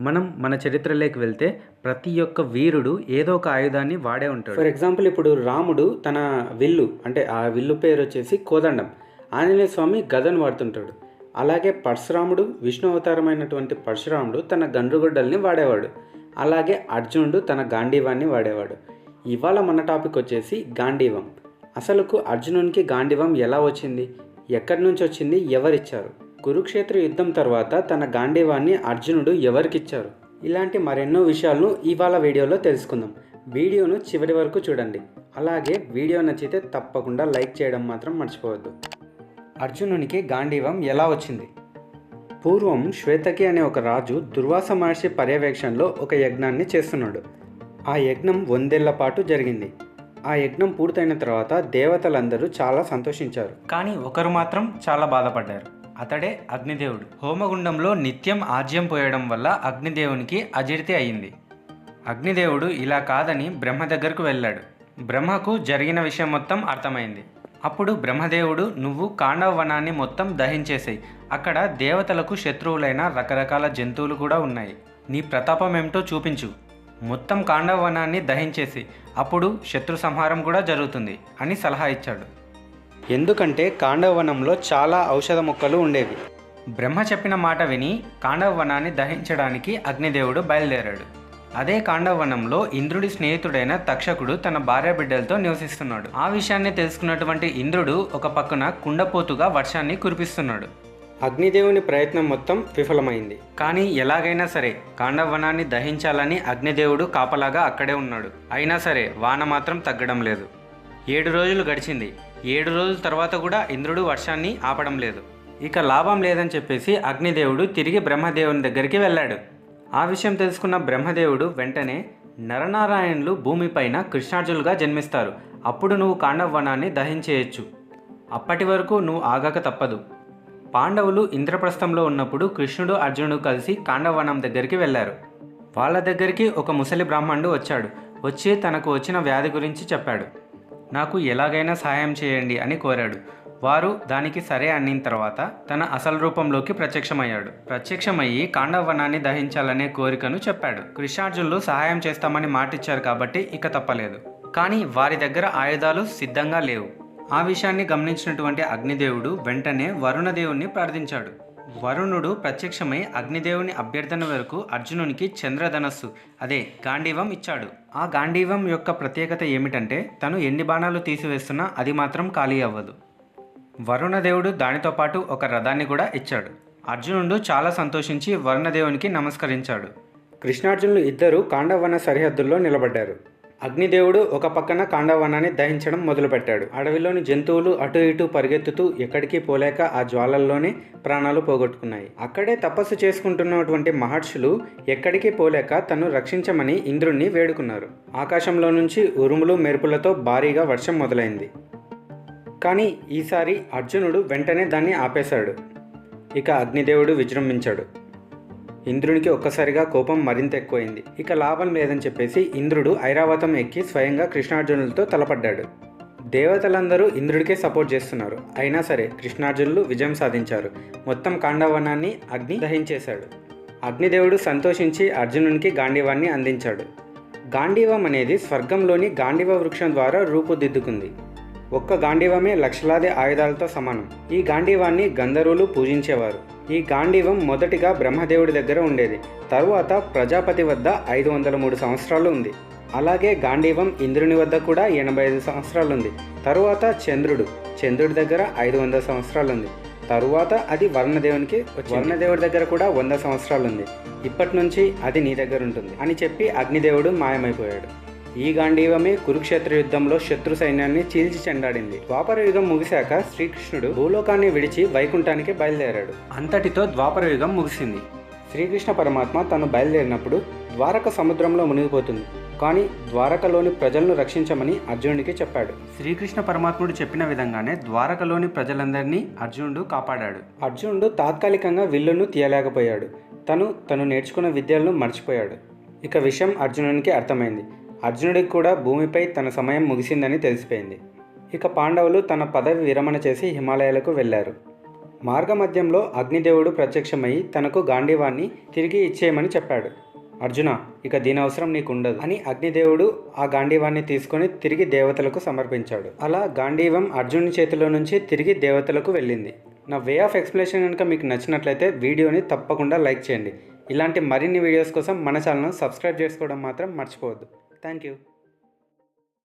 మనం మన చరిత్రలోకి వెళ్తే ప్రతి ఒక్క వీరుడు ఏదో ఒక ఆయుధాన్ని వాడే ఉంటాడు. ఫర్ ఎగ్జాంపుల్ ఇప్పుడు రాముడు తన విల్లు అంటే ఆ విల్లు పేరు వచ్చేసి కోదండం. ఆంజనేయ స్వామి గదను వాడుతుంటాడు. అలాగే పరశురాముడు విష్ణు అవతారమైనటువంటి పరశురాముడు తన గండ్రుగొడ్డల్ని వాడేవాడు. అలాగే అర్జునుడు తన గాంధీవాన్ని వాడేవాడు. ఇవాళ మన టాపిక్ వచ్చేసి గాంధీవం. అసలుకు అర్జునునికి గాంధీవం ఎలా వచ్చింది? ఎక్కడి నుంచి వచ్చింది? ఎవరిచ్చారు? కురుక్షేత్ర యుద్ధం తర్వాత తన గాంధీవాన్ని అర్జునుడు ఎవరికిచ్చారు? ఇలాంటి మరెన్నో విషయాలను ఇవాళ వీడియోలో తెలుసుకుందాం. వీడియోను చివరి వరకు చూడండి. అలాగే వీడియో నచ్చితే తప్పకుండా లైక్ చేయడం మాత్రం మర్చిపోవద్దు. అర్జునునికి గాంధీవం ఎలా వచ్చింది? పూర్వం శ్వేతకి అనే ఒక రాజు దుర్వాస మహర్షి పర్యవేక్షణలో ఒక యజ్ఞాన్ని చేస్తున్నాడు. ఆ యజ్ఞం వందేళ్ళ పాటు జరిగింది. ఆ యజ్ఞం పూర్తయిన తర్వాత దేవతలందరూ చాలా సంతోషించారు. కానీ ఒకరు మాత్రం చాలా బాధపడ్డారు. అతడే అగ్నిదేవుడు. హోమగుండంలో నిత్యం ఆజ్యం పోయడం వల్ల అగ్నిదేవునికి అజీర్తి అయింది. అగ్నిదేవుడు ఇలా కాదని బ్రహ్మ దగ్గరకు వెళ్ళాడు. బ్రహ్మకు జరిగిన విషయం మొత్తం అర్థమైంది. అప్పుడు బ్రహ్మదేవుడు నువ్వు కాండవ వనాన్ని మొత్తం దహించేసేయి. అక్కడ దేవతలకు శత్రువులైన రకరకాల జంతువులు కూడా ఉన్నాయి. నీ ప్రతాపం ఏమిటో చూపించు. మొత్తం కాండవ వనాన్ని దహించేసి అప్పుడు శత్రు సంహారం కూడా జరుగుతుంది అని సలహా ఇచ్చాడు. ఎందుకంటే కాండవవనంలో చాలా ఔషధ మొక్కలు ఉండేవి. బ్రహ్మ చెప్పిన మాట విని కాండవవనాన్ని దహించడానికి అగ్నిదేవుడు బయలుదేరాడు. అదే కాండవవనంలో ఇంద్రుడి స్నేహితుడైన తక్షకుడు తన భార్య బిడ్డలతో నివసిస్తున్నాడు. ఆ విషయాన్ని తెలుసుకున్నటువంటి ఇంద్రుడు ఒక పక్కన కుండపోతుగా వర్షాన్ని కురిపిస్తున్నాడు. అగ్నిదేవుని ప్రయత్నం మొత్తం విఫలమైంది. కానీ ఎలాగైనా సరే కాండవనాన్ని దహించాలని అగ్నిదేవుడు కాపలాగా అక్కడే ఉన్నాడు. అయినా సరే వాన మాత్రం తగ్గడం లేదు. ఏడు రోజులు గడిచింది. ఏడు రోజుల తర్వాత కూడా ఇంద్రుడు వర్షాన్ని ఆపడం లేదు. ఇక లాభం లేదని చెప్పేసి అగ్నిదేవుడు తిరిగి బ్రహ్మదేవుని దగ్గరికి వెళ్ళాడు. ఆ విషయం తెలుసుకున్న బ్రహ్మదేవుడు వెంటనే నరనారాయణులు భూమిపైన కృష్ణార్జులుగా జన్మిస్తారు. అప్పుడు నువ్వు కాండవనాన్ని దహించేయచ్చు. అప్పటి వరకు నువ్వు ఆగక తప్పదు. పాండవులు ఇంద్రప్రస్థంలో ఉన్నప్పుడు కృష్ణుడు అర్జునుడు కలిసి కాండవనం దగ్గరికి వెళ్ళారు. వాళ్ళ దగ్గరికి ఒక ముసలి బ్రాహ్మణుడు వచ్చాడు. వచ్చి తనకు వచ్చిన వ్యాధి గురించి చెప్పాడు. నాకు ఎలాగైనా సహాయం చేయండి అని కోరాడు. వారు దానికి సరే అన్నిన తర్వాత తన అసలు రూపంలోకి ప్రత్యక్షమయ్యాడు. ప్రత్యక్షమయ్యి కాండవనాన్ని దహించాలనే కోరికను చెప్పాడు. కృష్ణార్జునులు సహాయం చేస్తామని మాటిచ్చారు కాబట్టి ఇక తప్పలేదు. కానీ వారి దగ్గర ఆయుధాలు సిద్ధంగా లేవు. ఆ విషయాన్ని గమనించినటువంటి అగ్నిదేవుడు వెంటనే వరుణదేవుణ్ణి ప్రార్థించాడు. వరుణుడు ప్రత్యక్షమై అగ్నిదేవుని అభ్యర్థన వరకు అర్జునునికి చంద్రధనస్సు అదే గాంధీవం ఇచ్చాడు. ఆ గాంధీవం యొక్క ప్రత్యేకత ఏమిటంటే తను ఎన్ని బాణాలు తీసివేస్తున్నా అది మాత్రం ఖాళీ అవ్వదు. వరుణదేవుడు దానితో పాటు ఒక రథాన్ని కూడా ఇచ్చాడు. అర్జునుడు చాలా సంతోషించి వరుణదేవునికి నమస్కరించాడు. కృష్ణార్జునులు ఇద్దరు కాండవన సరిహద్దుల్లో నిలబడ్డారు. అగ్నిదేవుడు ఒక పక్కన కాండవనాన్ని దహించడం మొదలుపెట్టాడు. అడవిలోని జంతువులు అటు ఇటు పరిగెత్తుతూ ఎక్కడికి పోలేక ఆ జ్వాలల్లోనే ప్రాణాలు పోగొట్టుకున్నాయి. అక్కడే తపస్సు చేసుకుంటున్నటువంటి మహర్షులు ఎక్కడికి పోలేక తను రక్షించమని ఇంద్రుణ్ణి వేడుకున్నారు. ఆకాశంలో నుంచి ఉరుములు మెరుపులతో భారీగా వర్షం మొదలైంది. కానీ ఈసారి అర్జునుడు వెంటనే దాన్ని ఆపేశాడు. ఇక అగ్నిదేవుడు విజృంభించాడు. ఇంద్రునికి ఒక్కసారిగా కోపం మరింత ఎక్కువైంది. ఇక లాభం లేదని చెప్పేసి ఇంద్రుడు ఐరావతం ఎక్కి స్వయంగా కృష్ణార్జునులతో తలపడ్డాడు. దేవతలందరూ ఇంద్రుడికే సపోర్ట్ చేస్తున్నారు. అయినా సరే కృష్ణార్జునులు విజయం సాధించారు. మొత్తం కాండవనాన్ని అగ్ని దహించేశాడు. అగ్నిదేవుడు సంతోషించి అర్జునునికి గాంధీవాన్ని అందించాడు. గాంధీవం అనేది స్వర్గంలోని గాంధీవ వృక్షం ద్వారా రూపుదిద్దుకుంది. ఒక్క గాంధీవమే లక్షలాది ఆయుధాలతో సమానం. ఈ గాంధీవాన్ని గంధర్వులు పూజించేవారు. ఈ గాంధీవం మొదటిగా బ్రహ్మదేవుడి దగ్గర ఉండేది. తరువాత ప్రజాపతి వద్ద ఐదు వందల మూడు సంవత్సరాలు ఉంది. అలాగే గాంధీవం ఇంద్రుని వద్ద కూడా ఎనభై ఐదు సంవత్సరాలు ఉంది. తరువాత చంద్రుడు. చంద్రుడి దగ్గర ఐదు వందల సంవత్సరాలు ఉంది. తరువాత అది వర్ణదేవునికి వర్ణదేవుడి దగ్గర కూడా వంద సంవత్సరాలు ఉంది. ఇప్పటి నుంచి అది నీ దగ్గర ఉంటుంది అని చెప్పి అగ్నిదేవుడు మాయమైపోయాడు. ఈ గాంధీవమే కురుక్షేత్ర యుద్ధంలో శత్రు సైన్యాన్ని చీల్చి చెండాడింది. ద్వాపర యుగం ముగిశాక శ్రీకృష్ణుడు భూలోకాన్ని విడిచి వైకుంఠానికి బయలుదేరాడు. అంతటితో ద్వాపర యుగం ముగిసింది. శ్రీకృష్ణ పరమాత్మ తను బయలుదేరినప్పుడు ద్వారక సముద్రంలో మునిగిపోతుంది. కానీ ద్వారకలోని ప్రజలను రక్షించమని అర్జునుడికి చెప్పాడు. శ్రీకృష్ణ పరమాత్ముడు చెప్పిన విధంగానే ద్వారకలోని ప్రజలందరినీ అర్జునుడు కాపాడాడు. అర్జునుడు తాత్కాలికంగా విల్లును తీయలేకపోయాడు. తను తను నేర్చుకున్న విద్యలను మర్చిపోయాడు. ఇక విషయం అర్జునునికి అర్థమైంది. అర్జునుడికి కూడా భూమిపై తన సమయం ముగిసిందని తెలిసిపోయింది. ఇక పాండవులు తన పదవి విరమణ చేసి హిమాలయాలకు వెళ్ళారు. మార్గమధ్యంలో అగ్నిదేవుడు ప్రత్యక్షమై తనకు గాంధీవాన్ని తిరిగి ఇచ్చేయమని చెప్పాడు. అర్జున ఇక దీని అవసరం నీకు ఉండదు అని అగ్నిదేవుడు ఆ గాంధీవాన్ని తీసుకొని తిరిగి దేవతలకు సమర్పించాడు. అలా గాంధీవం అర్జునుని చేతిలో నుంచి తిరిగి దేవతలకు వెళ్ళింది. నా వే ఆఫ్ ఎక్స్ప్లెనేషన్ కనుక మీకు నచ్చినట్లయితే వీడియోని తప్పకుండా లైక్ చేయండి. ఇలాంటి మరిన్ని వీడియోస్ కోసం మన ఛానల్ను సబ్స్క్రైబ్ చేసుకోవడం మాత్రం మర్చిపోవద్దు. Thank you.